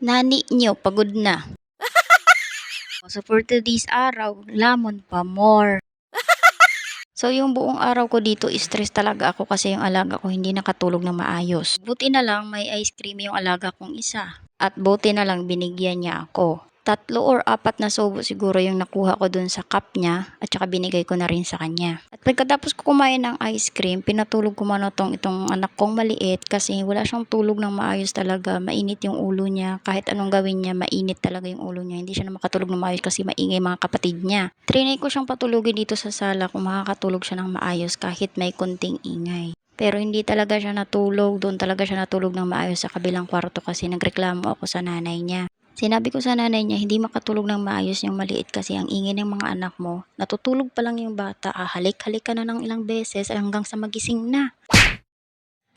Nani nyo, pagod na. so for today's araw, lamon pa more. So yung buong araw ko dito, stress talaga ako kasi yung alaga ko hindi nakatulog ng maayos. Buti na lang may ice cream yung alaga kong isa. At buti na lang binigyan niya ako. Tatlo or apat na sobo siguro yung nakuha ko dun sa cup niya at saka binigay ko na rin sa kanya. At pagkatapos ko kumain ng ice cream, pinatulog ko muna tong itong anak kong maliit kasi wala siyang tulog ng maayos talaga. Mainit yung ulo niya. Kahit anong gawin niya, mainit talaga yung ulo niya. Hindi siya na makatulog ng maayos kasi maingay mga kapatid niya. Trinay ko siyang patulogin dito sa sala kung makakatulog siya ng maayos kahit may konting ingay. Pero hindi talaga siya natulog. Doon talaga siya natulog ng maayos sa kabilang kwarto kasi nagreklamo ako sa nanay niya. Sinabi ko sa nanay niya, hindi makatulog ng maayos yung maliit kasi ang ingay ng mga anak mo. Natutulog pa lang yung bata, ah, halik-halik ka na ng ilang beses hanggang sa magising na.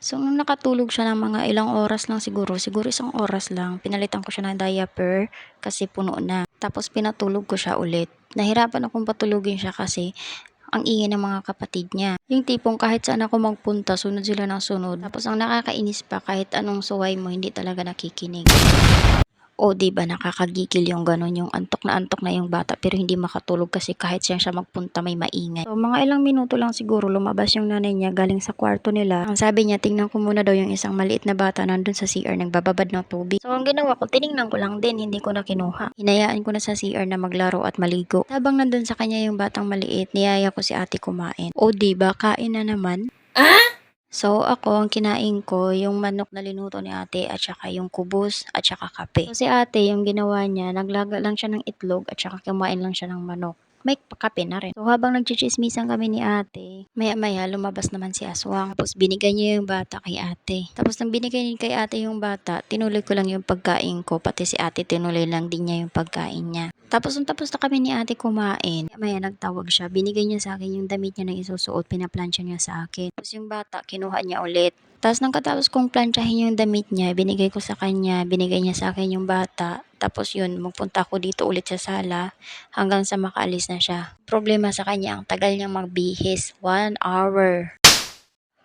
So, nung nakatulog siya ng mga ilang oras lang siguro, siguro isang oras lang, pinalitan ko siya ng diaper kasi puno na. Tapos pinatulog ko siya ulit. Nahirapan akong patulugin siya kasi ang ingay ng mga kapatid niya. Yung tipong kahit saan ako magpunta, sunod sila ng sunod. Tapos ang nakakainis pa, kahit anong suway mo, hindi talaga nakikinig. O di ba nakakagigil yung ganun, yung antok na antok na yung bata pero hindi makatulog kasi kahit siya siya magpunta may maingay. So mga ilang minuto lang siguro lumabas yung nanay niya galing sa kwarto nila. Ang sabi niya tingnan ko muna daw yung isang maliit na bata nandun sa CR nagbababad ng tubig. So ang ginawa ko tiningnan ko lang din hindi ko na kinuha. Hinayaan ko na sa CR na maglaro at maligo. Habang nandun sa kanya yung batang maliit niyaya ko si ate kumain. O di ba kain na naman? So, ako, ang kinain ko, yung manok na linuto ni ate at saka yung kubos at saka kape. So, si ate, yung ginawa niya, naglaga lang siya ng itlog at saka kumain lang siya ng manok. May kape na rin. So, habang nagchichismisan kami ni ate, maya-maya lumabas naman si Aswang. Tapos, binigay niya yung bata kay ate. Tapos, nang binigay niya kay ate yung bata, tinuloy ko lang yung pagkain ko. Pati si ate, tinuloy lang din niya yung pagkain niya. Tapos, nung tapos na kami ni ate kumain, maya nagtawag siya. Binigay niya sa akin yung damit niya na isusuot, pinaplansya niya sa akin. Tapos yung bata, kinuha niya ulit. Tapos nang katapos kong plansyahin yung damit niya, binigay ko sa kanya, binigay niya sa akin yung bata. Tapos yun, magpunta ako dito ulit sa sala hanggang sa makaalis na siya. Problema sa kanya, ang tagal niyang magbihis. One hour.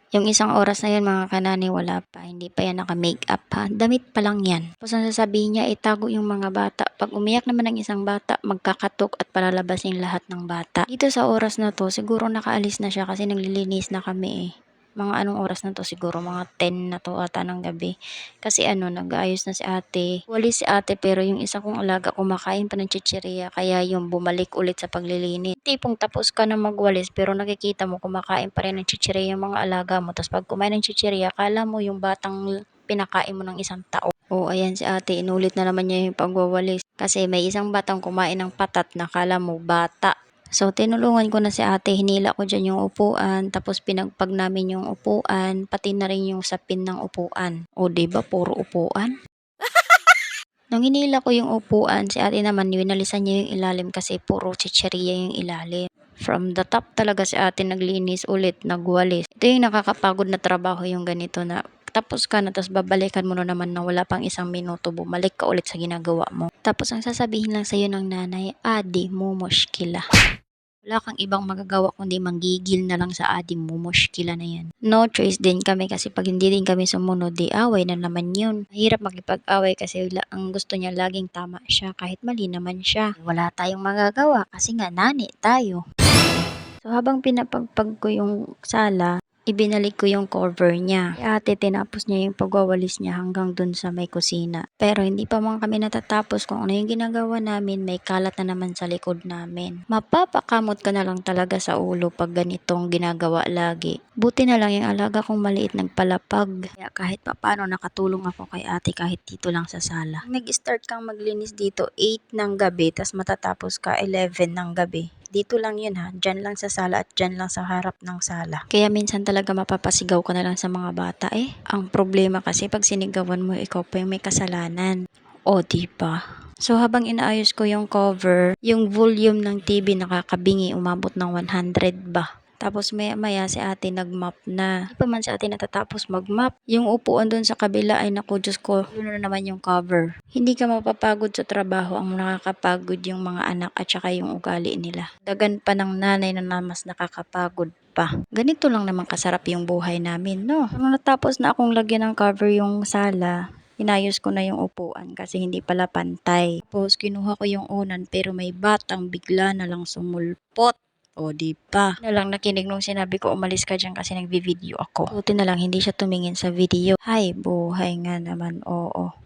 Yung isang oras na yun mga kanani wala pa, hindi pa yan naka-makeup ha. Damit pa lang yan. Tapos ang sasabihin niya, itago yung mga bata. Pag umiyak naman ng isang bata, magkakatok at palalabasin lahat ng bata. Dito sa oras na to, siguro nakaalis na siya kasi naglilinis na kami eh. Mga anong oras na to siguro, mga 10 na to ata ng gabi. Kasi ano, nag-aayos na si ate. Walis si ate pero yung isa kong alaga kumakain pa ng chichirya kaya yung bumalik ulit sa paglilinis. Tipong tapos ka na magwalis pero nakikita mo kumakain pa rin ng chichirya yung mga alaga mo. Tapos pag kumain ng chichirya, kala mo yung batang pinakain mo ng isang tao. O ayan si ate, inulit na naman niya yung pagwawalis. Kasi may isang batang kumain ng patat na kala mo bata. So, tinulungan ko na si ate, hinila ko dyan yung upuan, tapos pinagpag namin yung upuan, pati na rin yung sapin ng upuan. O, ba puro upuan? Nung hinila ko yung upuan, si ate naman, winalisan niya yung ilalim kasi puro chicheria yung ilalim. From the top talaga si ate naglinis ulit, nagwalis. Ito yung nakakapagod na trabaho yung ganito na tapos ka na, tapos babalikan mo na naman na wala pang isang minuto, bumalik ka ulit sa ginagawa mo. Tapos ang sasabihin lang sa'yo ng nanay, adi mo mushkila. Wala kang ibang magagawa kundi manggigil na lang sa adi mo, mushkila na yan. No choice din kami kasi pag hindi din kami sumunod, di away na naman yun. Mahirap makipag-away kasi la- ang gusto niya laging tama siya kahit mali naman siya. Wala tayong magagawa kasi nga nani tayo. So habang pinapagpag ko yung sala, ibinalik ko yung cover niya. Ate tinapos niya yung pagwawalis niya hanggang dun sa may kusina. Pero hindi pa man kami natatapos kung ano yung ginagawa namin, may kalat na naman sa likod namin. Mapapakamot ka na lang talaga sa ulo pag ganitong ginagawa lagi. Buti na lang yung alaga kong maliit nagpalapag. Kaya kahit papano nakatulong ako kay ate kahit dito lang sa sala. Nag-start kang maglinis dito 8 ng gabi, tas matatapos ka 11 ng gabi. Dito lang yun ha, dyan lang sa sala at dyan lang sa harap ng sala. Kaya minsan talaga mapapasigaw ka na lang sa mga bata eh. Ang problema kasi pag sinigawan mo, ikaw pa yung may kasalanan. O, di ba? So, habang inaayos ko yung cover, yung volume ng TV nakakabingi, umabot ng 100 ba? Tapos maya maya si ate nag-map na. Hindi pa man si ate natatapos mag-map. Yung upuan doon sa kabila ay naku Diyos ko, yun na naman yung cover. Hindi ka mapapagod sa trabaho. Ang nakakapagod yung mga anak at saka yung ugali nila. Dagan pa ng nanay na na mas nakakapagod pa. Ganito lang naman kasarap yung buhay namin, no? Nung natapos na akong lagyan ng cover yung sala, Inayos ko na yung upuan kasi hindi pala pantay. Tapos kinuha ko yung unan pero may batang bigla na lang sumulpot. O, di ba? Na lang nakinig nung sinabi ko umalis ka dyan kasi nagvi-video ako. Buti na lang hindi siya tumingin sa video. Hay, buhay nga naman, oo.